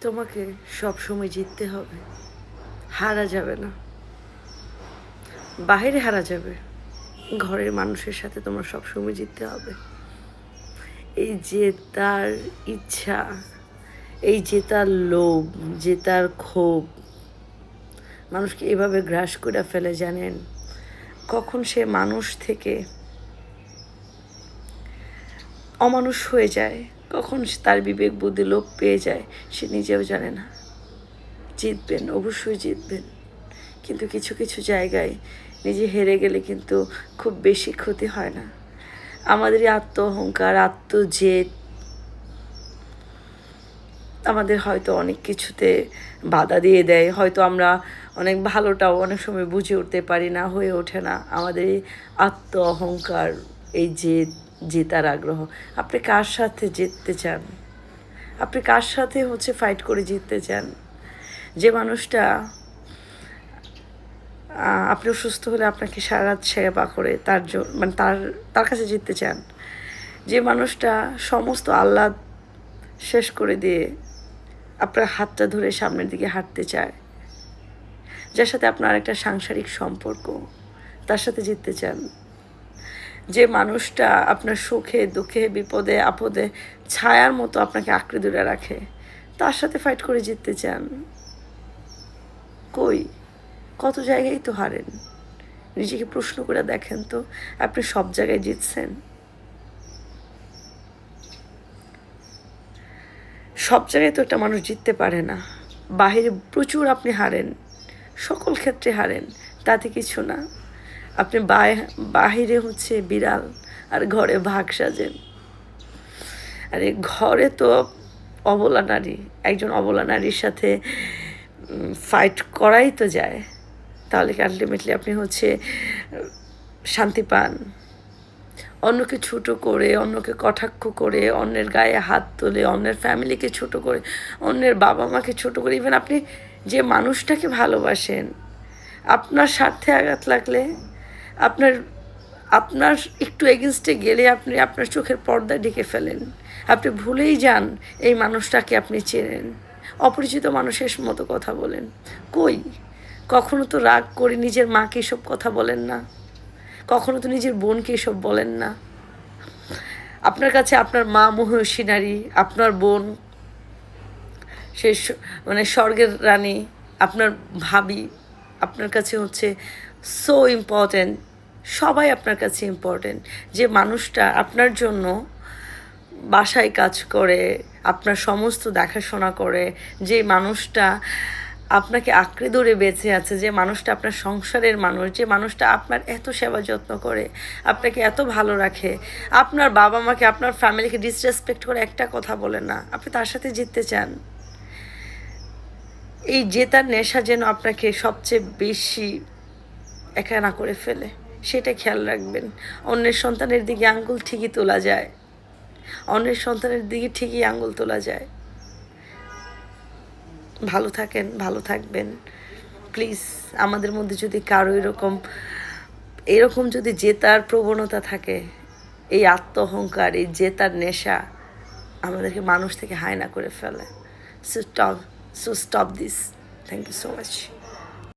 তোমাকে সব সময় জিততে হবে। হারা যাবে না। বাইরে হারা যাবে। ঘরের মানুষের সাথে তোমার সব সময় জিততে হবে। এই যে তার ইচ্ছা, এই যে তার লোভ, যে তার ক্ষোভ, মানুষকে এভাবে গ্রাস করে ফেলে, জানেন? কখন সে মানুষ থেকে অমানুষ হয়ে যায় কখন তার বিবেক বুদ্ধি লোপ পেয়ে যায়, সে নিজেও জানে না। জিতবেন, অবশ্যই জিতবেন। কিন্তু কিছু কিছু জায়গায় নিজে হেরে গেলে কিন্তু খুব বেশি ক্ষতি হয় না। আমাদের আত্ম অহংকার আত্মজেদ, আমাদের হয়তো অনেক কিছুতে বাধা দিয়ে দেয়। হয়তো আমরা অনেক ভালোটাও অনেক সময় বুঝে উঠতে পারি না, হয়ে ওঠে না। আমাদের এই আত্ম অহংকার এই যে জেতার আগ্রহ। আপনি কার সাথে জিততে চান? আপনি কার সাথে হচ্ছে ফাইট করে জিততে চান? যে মানুষটা আপনি অসুস্থ হলে আপনাকে সারা সেবা করে তার জন্য মানে তার তার কাছে জিততে চান। যে মানুষটা সমস্ত আহ্লাদ শেষ করে দিয়ে আপনার হাতটা ধরে সামনের দিকে হাঁটতে চায়, যার সাথে আপনার একটা সাংসারিক সম্পর্ক, তার সাথে জিততে চান। যে মানুষটা আপনার সুখে, দুঃখে, বিপদে, আপদে, ছায়ার মতো আপনাকে আঁকড়ে ধরে রাখে, তার সাথে ফাইট করে জিততে চান, কই? কত জায়গায় তো হারেন। নিজেকে প্রশ্ন করে দেখেন তো, আপনি সব জায়গায় জিতছেন। সব জায়গায় তো একটা মানুষ জিততে পারে না। বাহিরে প্রচুর আপনি হারেন, সকল ক্ষেত্রে হারেন, তাতে কিছু না। আপনি বাহিরে হচ্ছে বিড়াল আর ঘরে ভাগ সাজেন আরে ঘরে তো অবলা নারী, একজন অবলা নারীর সাথে ফাইট করাই তো যায়। তাহলে কি আলটিমেটলি আপনি হচ্ছে, শান্তি পান? অন্যকে ছোট করে, অন্যকে কটাক্ষ করে, অন্যের গায়ে হাত তুলে, অন্যের ফ্যামিলিকে ছোট করে, অন্যের বাবা মাকে ছোট করে ইভেন আপনি যে মানুষটাকে ভালোবাসেন, আপনার স্বার্থে আঘাত লাগলে আপনার আপনার একটু এগেনস্টে গেলে আপনি আপনার চোখের পর্দা ঢেকে ফেলেন। আপনি ভুলেই যান এই মানুষটাকে আপনি চেনেন। অপরিচিত মানুষের মতো কথা বলেন। কই? কখনো তো রাগ করে নিজের মাকে এসব কথা বলেন না। কখনো তো নিজের বোনকে এসব বলেন না। আপনার কাছে আপনার মা মহিষী নারী, আপনার বোন সে মানে স্বর্গের রানী, আপনার ভাবি, আপনার কাছে হচ্ছে সো ইম্পর্ট্যান্ট সবাই আপনার কাছে ইম্পর্ট্যান্ট যে মানুষটা আপনার জন্য বাসায় কাজ করে, আপনার সমস্ত দেখাশোনা করে, যে মানুষটা আপনাকে আঁকড়ে ধরে বেঁচে আছে, যে মানুষটা আপনার সংসারের মানুষ, যে মানুষটা আপনার এত সেবা যত্ন করে, আপনাকে এত ভালো রাখে, আপনার বাবা মাকে, আপনার ফ্যামিলিকে ডিসরেসপেক্ট করে একটা কথা বলে না, আপনি তার সাথে জিততে চান। এই জেতার নেশা যেন আপনাকে সবচেয়ে বেশি একা না করে ফেলে। সেটা খেয়াল রাখবেন। অন্যের সন্তানের দিকে আঙ্গুল ঠিকই তোলা যায়। অন্যের সন্তানের দিকে ঠিকই আঙ্গুল তোলা যায়। ভালো থাকেন, ভালো থাকবেন। প্লিজ, আমাদের মধ্যে যদি কারও এরকম এরকম যদি জেতার প্রবণতা থাকে, এই আত্ম অহংকার এই জেতার নেশা, আমাদেরকে মানুষ থেকে হায়না করে ফেলে। So stop so stop this thank you so much